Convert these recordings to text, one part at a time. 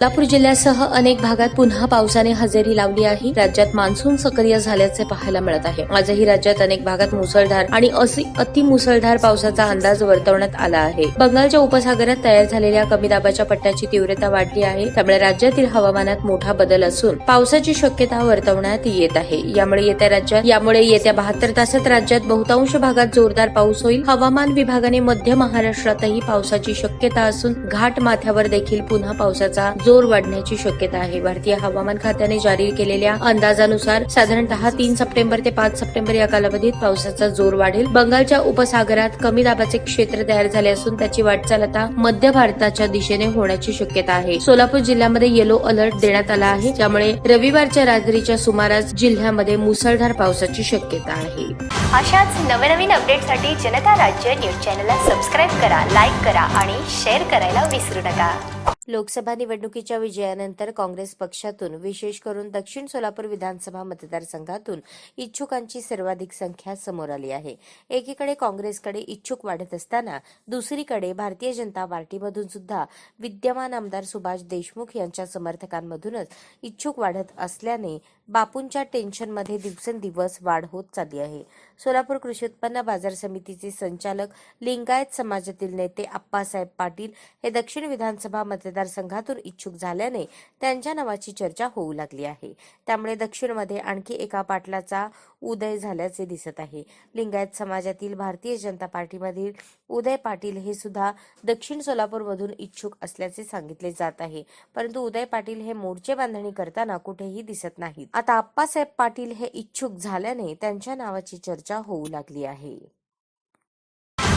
सोलापूर जिल्ह्यासह अनेक भागात पुन्हा पावसाने हजेरी लावली आहे. राज्यात मान्सून सक्रिय झाल्याचे पाहायला मिळत आहे. आजही राज्यात अनेक भागात मुसळधार आणि अति अति मुसळधार पावसाचा अंदाज वर्तवण्यात आला आहे. बंगालच्या उपसागरात तयार झालेल्या कमी दाबाच्या पट्ट्याची तीव्रता वाढली आहे. त्यामुळे राज्यातील हवामानात मोठा बदल असून पावसाची शक्यता वर्तवण्यात येत आहे. यामुळे येत्या राज्यात यामुळे येत्या बहात्तर तासात राज्यात बहुतांश भागात जोरदार पाऊस होईल. हवामान विभागाने मध्य महाराष्ट्रातही पावसाची शक्यता असून घाट माथ्यावर देखील पुन्हा पावसाचा जोर वाढण्याची शक्यता आहे. भारतीय हवामान खात्याने जारी केलेल्या अंदाजानुसार साधारणतः तीन सप्टेंबर ते पाच सप्टेंबर या कालावधीत पावसाचा जोर वाढेल. बंगालच्या उपसागरात कमी दाबाचे क्षेत्र तयार झाले असून त्याची वाटचाल आता मध्य भारताच्या दिशेने होण्याची शक्यता आहे. सोलापूर जिल्ह्यामध्ये येलो अलर्ट देण्यात आला आहे. त्यामुळे रविवारच्या रात्रीच्या सुमारास जिल्ह्यामध्ये मुसळधार पावसाची शक्यता आहे. अशाच नवनवीन अपडेटसाठी जनता राज्य न्यूज चॅनलला सबस्क्राईब करा लाईक करा आणि शेअर करायला विसरू नका. लोकसभा निवडणुकीच्या विजयानंतर काँग्रेस पक्षातून विशेष करून दक्षिण सोलापूर विधानसभा मतदारसंघातून इच्छुकांची सर्वाधिक संख्या समोर आली आहे. एकीकडे काँग्रेसकडे इच्छुक वाढत असताना दुसरीकडे भारतीय जनता पार्टीमधून सुद्धा विद्यमान आमदार सुभाष देशमुख यांच्या समर्थकांमधूनच इच्छुक वाढत असल्याने बापूंच्या टेन्शनमध्ये दिवसेंदिवस वाढ होत चालली आहे. सोलापूर कृषी उत्पन्न बाजार समितीचे संचालक लिंगायत समाजातील नेते आप्पासाहेब पाटील हे दक्षिण विधानसभा मतदारसंघातून इच्छुक झाल्याने त्यांच्या नावाची चर्चा होऊ लागली आहे. त्यामुळे दक्षिणमध्ये आणखी एका पाटलाचा उदय झाल्याचे दिसत आहे. लिंगायत समाजातील भारतीय जनता पार्टीमधील उदय पाटील हे सुद्धा दक्षिण सोलापूरमधून इच्छुक असल्याचे सांगितले जात आहे. परंतु उदय पाटील हे मोर्चे बांधणी करताना कुठेही दिसत नाहीत. आता आप्पासाहेब पाटील हे इच्छुक झाल्याने त्यांच्या नावाची चर्चा होऊ लागली आहे.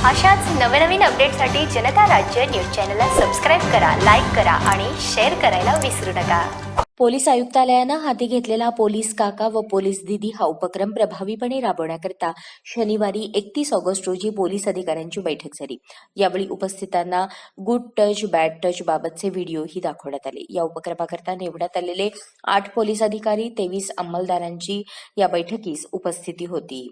अशाच नवनवीन अपडेटसाठी जनता राज्य न्यूज चॅनलला सबस्क्राईब करा लाईक करा आणि शेअर करायला विसरू नका. पोलीस आयुक्तालयानं हाती घेतलेला पोलीस काका व पोलीस दिदी हा उपक्रम प्रभावीपणे राबवण्याकरता शनिवारी एकतीस ऑगस्ट रोजी पोलीस अधिकाऱ्यांची बैठक झाली. यावेळी उपस्थितांना गुड टच बॅड टच बाबतचे व्हिडिओही दाखवण्यात आले. या उपक्रमाकरता निवडण्यात आलेले आठ पोलीस अधिकारी तेवीस अंमलदारांची या बैठकीस उपस्थिती होती.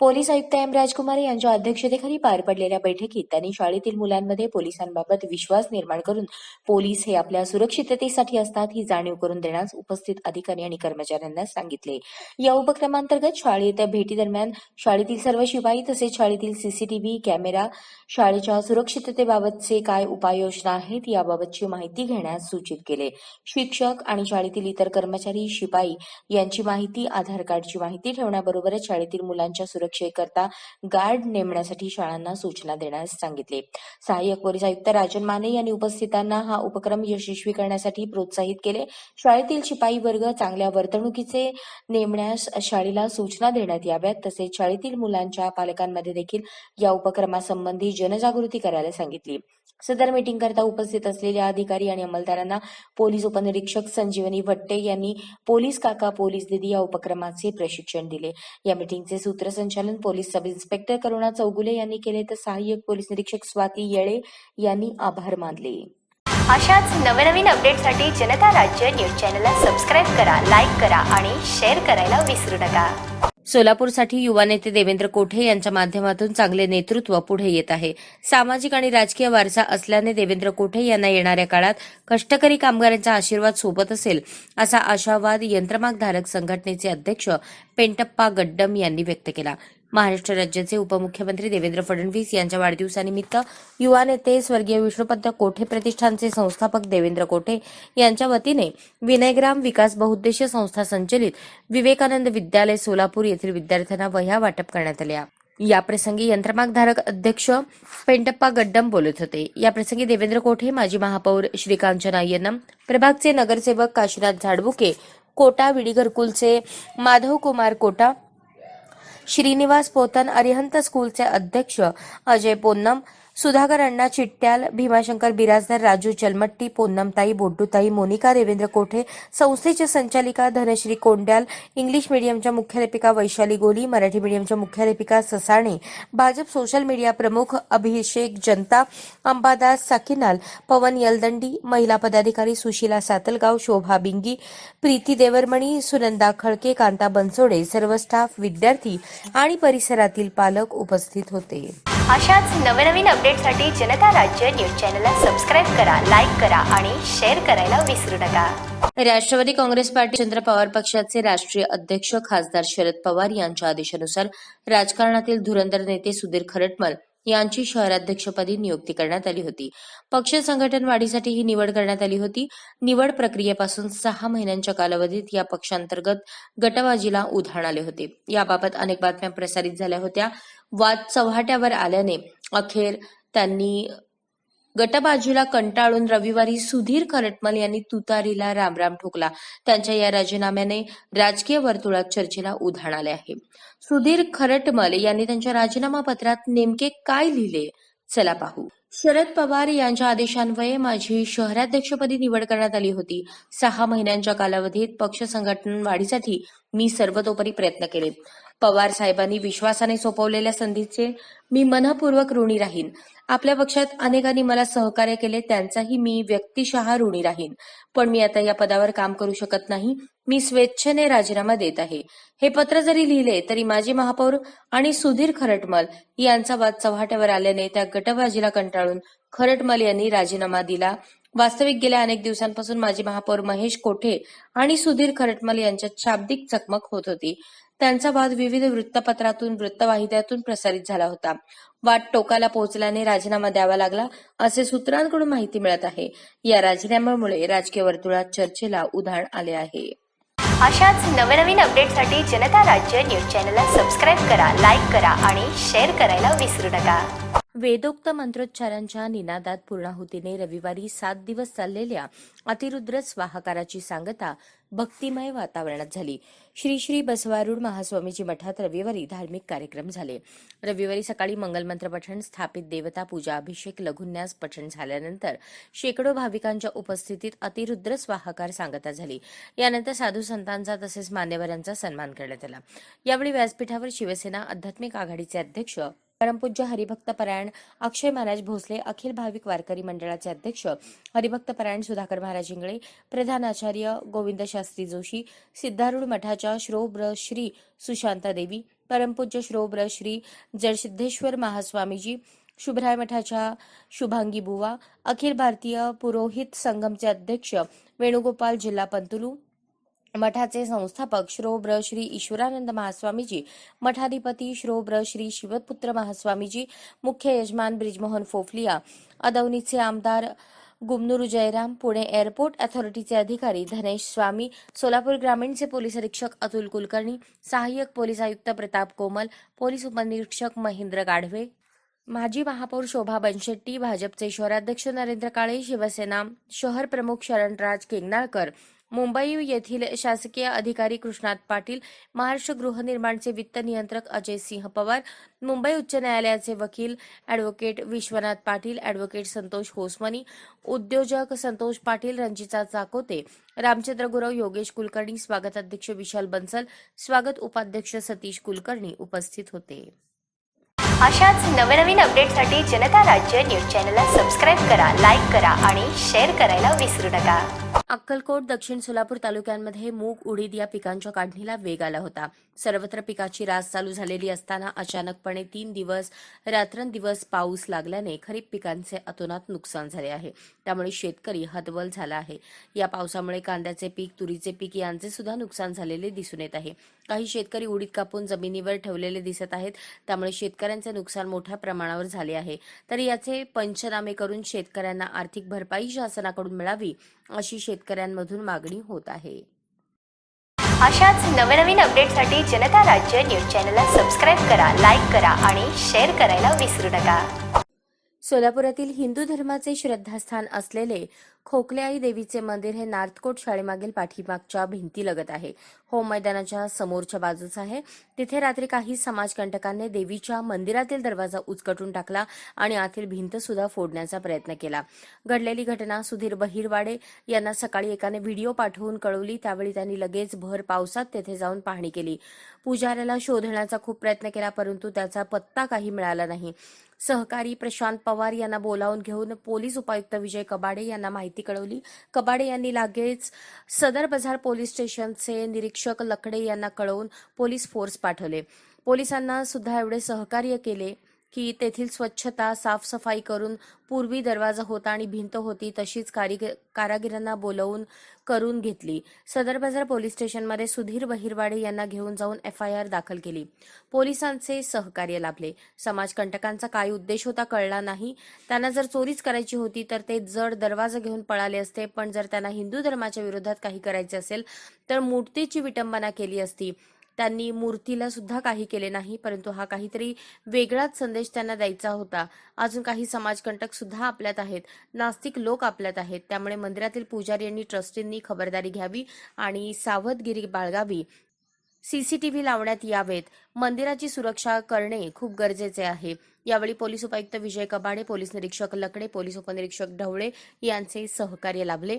पोलीस आयुक्त एम राजकुमार यांच्या अध्यक्षतेखाली पार पडलेल्या बैठकीत त्यांनी शाळेतील मुलांमध्ये पोलिसांबाबत विश्वास निर्माण करून पोलीस हे आपल्या सुरक्षिततेसाठी असतात ही जाणीव करून देण्यास उपस्थित अधिकारी आणि कर्मचाऱ्यांना सांगितले. या उपक्रमांतर्गत शाळेत भेटीदरम्यान शाळेतील सर्व शिपाई तसेच शाळेतील सीसीटीव्ही कॅमेरा शाळेच्या सुरक्षिततेबाबतचे काय उपाययोजना आहेत याबाबतची माहिती घेण्यास सूचित केले. शिक्षक आणि शाळेतील इतर कर्मचारी शिपाई यांची माहिती आधार कार्डची माहिती ठेवण्याबरोबरच शाळेतील मुलांच्या सुरक्षेकरता गार्ड नेमण्यासाठी शाळांना सूचना देण्यास सांगितले. सहाय्यक पोलीस आयुक्त राजन माने यांनी उपस्थितांना हा उपक्रम यशस्वी करण्यासाठी प्रोत्साहित केले. शाळेतील शिपाई वर्ग चांगल्या वर्तणुकीचे नेमण्यास शाळेला सूचना देण्यात याव्यात तसेच शाळेतील मुलांच्या पालकांमध्ये देखील या उपक्रमासंबंधी जनजागृती करायला सांगितली. सदर मीटिंग करता उपस्थित असलेल्या अधिकारी आणि अंमलदारांना पोलीस उपनिरीक्षक संजीवनी भट्टे यांनी पोलीस काका पोलीस दिदी या उपक्रमाचे प्रशिक्षण दिले. या मीटिंगचे सूत्र सूत्रसंचालन police sub inspector Karuna Chougule यांनी केले तर सहाय्यक पोलीस निरीक्षक स्वाती येळे यांनी आभार मानले. अशाच नवनवीन अपडेटसाठी जनता राज्य न्यूज चॅनलला सबस्क्राईब करा लाईक करा आणि शेअर करायला विसरू नका. सोलापूरसाठी युवा नेते देवेंद्र कोठे यांच्या माध्यमातून चांगले नेतृत्व पुढे येत आहे? सामाजिक आणि राजकीय वारसा असल्याने देवेंद्र कोठे यांना येणाऱ्या काळात कष्टकरी कामगारांचा आशीर्वाद सोबत असेल असा आशावाद यंत्रमागधारक संघटनेचे अध्यक्ष पेंटप्पा गड्डम यांनी व्यक्त केला. महाराष्ट्र राज्याचे उपमुख्यमंत्री देवेंद्र फडणवीस यांच्या वाढदिवसानिमित्त युवा नेते स्वर्गीय विष्णुपंत कोठे प्रतिष्ठानचे संस्थापक देवेंद्र कोठे यांच्या वतीने विनयग्राम विकास बहुउद्देशीय संस्था संचलित विवेकानंद विद्यालय सोलापूर येथील विद्यार्थ्यांना वह्या वाटप करण्यात आल्या. याप्रसंगी यंत्रमागधारक अध्यक्ष पेंटप्पा गड्डम बोलत होते. याप्रसंगी देवेंद्र कोठे माजी महापौर श्रीकांचन अय्यनम प्रभागचे नगरसेवक काशीनाथ झाडबुके कोटा विडी घरकुलचे माधव कुमार कोटा श्रीनिवास पोतन अरिहंत स्कूलचे अध्यक्ष अजय पोन्नम सुधाकर अण्णा चिट्ट्याल भीमाशंकर बिराजदार राजू चलमट्टी पोन्नमताई बोड्डूताई मोनिका देवेंद्र कोठे संस्थेच्या संचालिका धनश्री कोंड्याल इंग्लिश मीडियमच्या मुख्याध्यापिका वैशाली गोली मराठी मीडियमच्या मुख्याध्यापिका ससाणे भाजप सोशल मीडिया प्रमुख अभिषेक जनता अंबादास साकिनाल पवन यलदंडी महिला पदाधिकारी सुशीला सातलगाव शोभा बिंगी प्रीती देवरमणी सुनंदा खळके कांता बनसोडे सर्व स्टाफ विद्यार्थी आणि परिसरातील पालक उपस्थित होते. अशाच नवनवीन अपडेटसाठी जनता राज्य न्यूज चॅनलला सबस्क्राईब करा लाईक करा आणि शेअर करायला विसरू नका. राष्ट्रवादी काँग्रेस पार्टी चंद्र पवार पक्षाचे राष्ट्रीय अध्यक्ष खासदार शरद पवार यांच्या आदेशानुसार राजकारणातील धुरंधर नेते सुधीर खरटमल यांची शहराध्यक्षपदी नियुक्ती करण्यात आली होती. पक्ष संघटन वाढीसाठी ही निवड करण्यात आली होती. निवड प्रक्रियेपासून सहा महिन्यांच्या कालावधीत या पक्षांतर्गत गटबाजीला उधाण आले होते. याबाबत अनेक बातम्या प्रसारित झाल्या होत्या. वाद चव्हाट्यावर आल्याने अखेर त्यांनी गटबाजीला कंटाळून रविवारी सुधीर खरटमल यांनी तुतारीला रामराम ठोकला. त्यांच्या या राजीनाम्याने राजकीय वर्तुळात चर्चेला उधाण आले आहे. सुधीर खरटमल यांनी त्यांच्या राजीनामा पत्रात नेमके काय लिहिले? चला पाहू. शरद पवार यांच्या आदेशान्वये माझी शहराध्यक्षपदी निवड करण्यात आली होती. सहा महिन्यांच्या कालावधीत पक्ष संघटन वाढीसाठी मी सर्वतोपरी प्रयत्न केले. पवार साहेबांनी विश्वासाने सोपवलेल्या संधीचे मी मनपूर्वक ऋणी राहीन. आपल्या पक्षात अनेकांनी मला सहकार्य केले त्यांचाही मी व्यक्तिशः ऋणी राहीन. पण मी आता या पदावर काम करू शकत नाही. मी स्वेच्छेने राजीनामा देत आहे. हे पत्र जरी लिहिले तरी माजी महापौर आणि सुधीर खरटमल यांचा वाद चव्हाट्यावर आल्याने त्या गटबाजीला कंटाळून खरटमल यांनी राजीनामा दिला. वास्तविक गेल्या अनेक दिवसांपासून माजी महापौर महेश कोठे आणि सुधीर खरटमल यांच्यात शाब्दिक चकमक होत होती. त्यांचा वाद विविध वृत्तपत्रातून वृत्तवाहिन्यातून प्रसारित झाला होता. वाद टोकाला पोहोचल्याने राजीनामा द्यावा लागला असे सूत्रांकडून माहिती मिळत आहे. या राजीनाम्यामुळे राजकीय वर्तुळात चर्चेला उधाण आले आहे. अशाच नवनवीन अपडेटसाठी जनता राज्य न्यूज चॅनलला सबस्क्राईब करा लाईक करा आणि शेअर करायला विसरू नका. वेदोक्त मंत्रोच्चारांच्या निनादात पूर्णाहुतीने रविवारी सात दिवस चाललेल्या अतिरुद्र स्वाहाकाराची सांगता भक्तिमय वातावरणात झाली. श्री श्री बसवारूढ महास्वामीजी मठात रविवारी धार्मिक कार्यक्रम झाले. रविवारी सकाळी मंगलमंत्र पठण स्थापित देवता पूजा अभिषेक लघुन्यास पठण झाल्यानंतर शेकडो भाविकांच्या उपस्थितीत अतिरुद्र स्वाहाकार सांगता झाली. यानंतर साधू संतांचा तसेच मान्यवरांचा सन्मान करण्यात आला. यावेळी व्यासपीठावर शिवसेना आध्यात्मिक आघाडीचे अध्यक्ष परमपूज्य हरिभक्त परायण अक्षय महाराज भोसले अखिल भाविक वारकरी मंडळाचे अध्यक्ष हरिभक्त परायण सुधाकर महाराज इंगळे प्रधान आचार्य गोविंद शास्त्री जोशी सिद्धारूढ मठाच्या श्रोब्र श्री सुशांता देवी परमपूज्य श्रोब्र श्री जडसिद्धेश्वर महास्वामीजी शुभराय मठाच्या शुभांगी बुवा अखिल भारतीय पुरोहित संगमचे अध्यक्ष वेणुगोपाल जिल्हा पंतुलू मठाचे संस्थापक श्रोब्र श्री ईश्वरानंद महास्वामीजी मठाधिपती श्रोब्र श्री शिवपुत्र महास्वामीजी मुख्य यजमान ब्रिजमोहन फोफलिया अदौनीचे आमदार गुमनूर जयराम पुणे एअरपोर्ट अथॉरिटीचे अधिकारी धनेश स्वामी सोलापूर ग्रामीणचे पोलीस अधीक्षक अतुल कुलकर्णी सहाय्यक पोलीस आयुक्त प्रताप कोमल पोलीस उपनिरीक्षक महेंद्र गाढवे माजी महापौर शोभा बनशेट्टी भाजपचे शहराध्यक्ष नरेंद्र काळे शिवसेना शहर प्रमुख शरणराज केंगनाळकर मुंबई येथील शासकीय अधिकारी कृष्णात पाटील महाराष्ट्र गृहनिर्माणचे वित्त नियंत्रक अजय सिंह पवार मुंबई उच्च न्यायालयाचे वकील अॅडव्होकेट विश्वनाथ पाटील अॅडव्होकेट संतोष होसमनी उद्योजक संतोष पाटील रंजिता चाकोते रामचंद्र गुरव योगेश कुलकर्णी स्वागत अध्यक्ष विशाल बन्सल स्वागत उपाध्यक्ष सतीश कुलकर्णी उपस्थित होते. अशाच नवनवीन अपडेटसाठी जनता राज्य न्यूज चॅनलला सबस्क्राईब करा लाईक करा आणि शेअर करायला विसरू नका. अक्कलकोट दक्षिण सोलापूर तालुक्यांमध्ये मूग उडीद या पिकांच्या काढणीला वेग आला होता. सर्वत्र पिकाची रास चालू झालेली असताना अचानकपणे तीन दिवस रात्रंदिवस पाऊस लागल्याने खरीप पिकांचे अतोनात नुकसान झाले आहे. त्यामुळे शेतकरी हतबल झाला आहे. या पावसामुळे कांद्याचे पीक तुरीचे पीक यांचे सुद्धा नुकसान झालेले दिसून येत आहे. काही शेतकरी उडीद कापून जमिनीवर ठेवलेले दिसत आहेत. त्यामुळे शेतकऱ्यांचे नुकसान मोठ्या प्रमाणावर झाले आहे. तर याचे पंचनामे करून शेतकऱ्यांना आर्थिक भरपाई शासनाकडून मिळावी अशी शेतकऱ्यांमधून मागणी होत आहे. अशाच नवनवीन अपडेटसाठी जनता राज्य न्यूज चॅनलला सबस्क्राईब करा लाईक करा आणि शेअर करायला विसरू नका. सोलापुरातील हिंदू धर्माचे श्रद्धास्थान असलेले खोकल्याई देवीचे मंदिर हे नार्थकोट शाळेमागील पाठीमागच्या भिंतीलगत आहे. होम मैदानाच्या समोरच्या बाजूस आहे. तिथे रात्री काही समाजकंटकांनी देवीच्या मंदिरातील दरवाजा उचकटून टाकला आणि आतील भिंत सुद्धा फोडण्याचा प्रयत्न केला. घडलेली घटना सुधीर बहिरवाडे यांना सकाळी एकाने व्हिडिओ पाठवून कळवली. त्यावेळी त्यांनी लगेच भर पावसात तेथे जाऊन पाहणी केली. पुजाऱ्याला शोधण्याचा खूप प्रयत्न केला परंतु त्याचा पत्ता काही मिळाला नाही. सहकारी प्रशांत पवार यांना बोलावून घेऊन पोलीस उपायुक्त विजय कबाडे यांना माहिती कळवली. कबाडे यांनी लागेच सदर बाजार पोलीस स्टेशनचे निरीक्षक लकडे यांना कळवून पोलीस फोर्स पाठवले. पोलिसांना सुद्धा एवढे सहकार्य केले. की तेथील स्वच्छता साफसफाई करून पूर्वी दरवाजा होता आणि भिंत होती तशीच कारिग कारागिरांना बोलवून करून घेतली. सदर बाजार पोलीस स्टेशनमध्ये सुधीर बहिरवाडे यांना घेऊन जाऊन एफ आय आर दाखल केली. पोलिसांचे सहकार्य लाभले. समाजकंटकांचा काय उद्देश होता कळला नाही. त्यांना जर चोरीच करायची होती तर ते जड दरवाजा घेऊन पळाले असते. पण जर त्यांना हिंदू धर्माच्या विरोधात काही करायचे असेल तर मूर्तीची विटंबना केली असती. त्यांनी मूर्तीला सुद्धा काही केले नाही परंतु हा काहीतरी वेगळाच संदेश त्यांना द्यायचा होता. अजून काही समाजकंटक सुद्धा आपल्यात आहेत. नास्तिक लोक आपल्यात आहेत. त्यामुळे मंदिरातील पुजारी आणि ट्रस्टींनी खबरदारी घ्यावी आणि सावधगिरी बाळगावी. सीसीटीव्ही लावण्यात यावेत. मंदिराची सुरक्षा करणे खूप गरजेचे आहे. यावेळी पोलीस उपायुक्त विजय कबाडे पोलीस निरीक्षक लकडे पोलीस उपनिरीक्षक ढवळे यांचे सहकार्य लाभले.